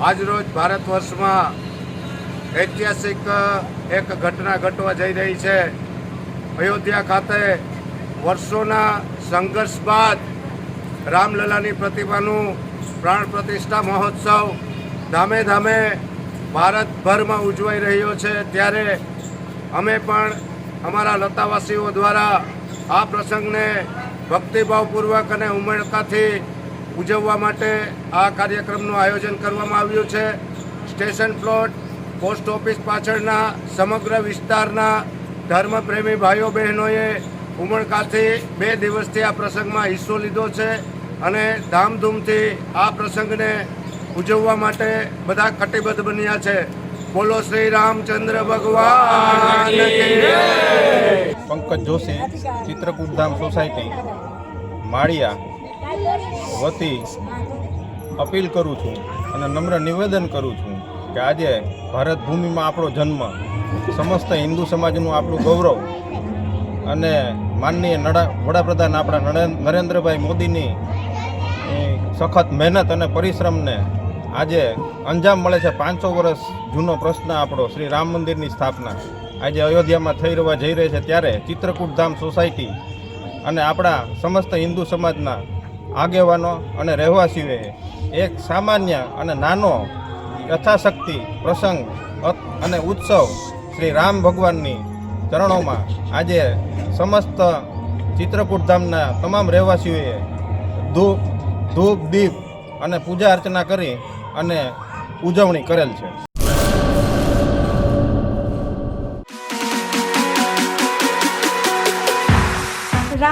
આજરોજ ભારત વર્ષમાં ઐતિહાસિક એક ઘટના ઘટવા જઈ રહી છે. અયોધ્યા ખાતે વર્ષોના સંઘર્ષ બાદ રામલલાની પ્રતિમાનું પ્રાણ પ્રતિષ્ઠા મહોત્સવ ધામે ધામે ભારતભરમાં ઉજવાઈ રહ્યો છે. ત્યારે અમે પણ અમારા લતાવાસીઓ દ્વારા આ પ્રસંગને ભક્તિભાવપૂર્વક અને ઉમળકાથી ઉજવવા માટે આ કાર્યક્રમનું આયોજન કરવામાં આવ્યું છે. સ્ટેશન પ્લોટ, પોસ્ટ ઓફિસ પાછળના, સમગ્ર વિસ્તારના ધર્મપ્રેમી ભાઈઓ બહેનોએ ઉમળકાથી બે દિવસથી આ પ્રસંગમાં હિસ્સો લીધો છે અને ધામધૂમથી આ પ્રસંગને ઉજવવા માટે બધા કટિબદ્ધ બન્યા છે. બોલો શ્રી રામચંદ્ર ભગવાન પંકજ જોશી, ચિત્રકૂટ ધામ સોસાયટી, માળિયા વતી અપીલ કરું છું અને નમ્ર નિવેદન કરું છું કે આજે ભારત ભૂમિમાં આપણો જન્મ, સમસ્ત હિન્દુ સમાજનું આપણું ગૌરવ અને માનનીય નડા, વડાપ્રધાન આપણા નરેન- નરેન્દ્રભાઈ મોદીની સખત મહેનત અને પરિશ્રમને આજે અંજામ મળે છે પાંચસો વર્ષ જૂનો પ્રશ્ન આપણો શ્રી રામ મંદિરની સ્થાપના. આજે અયોધ્યામાં થઈ રહેવા જઈ રહી છે ત્યારે ચિત્રકૂટ ધામ સોસાયટી અને આપણા સમસ્ત હિન્દુ સમાજના આગેવાનો અને રહેવાસીઓએ એક સામાન્ય અને નાનો યથાશક્તિ, પ્રસંગ અને ઉત્સવ શ્રી રામ ભગવાનની ચરણોમાં આજે સમસ્ત ચિત્રકૂટ ધામના તમામ રહેવાસીઓએ ધૂપ ધૂપ, દીપ અને પૂજા અર્ચના કરી અને ઉજવણી કરેલ છે.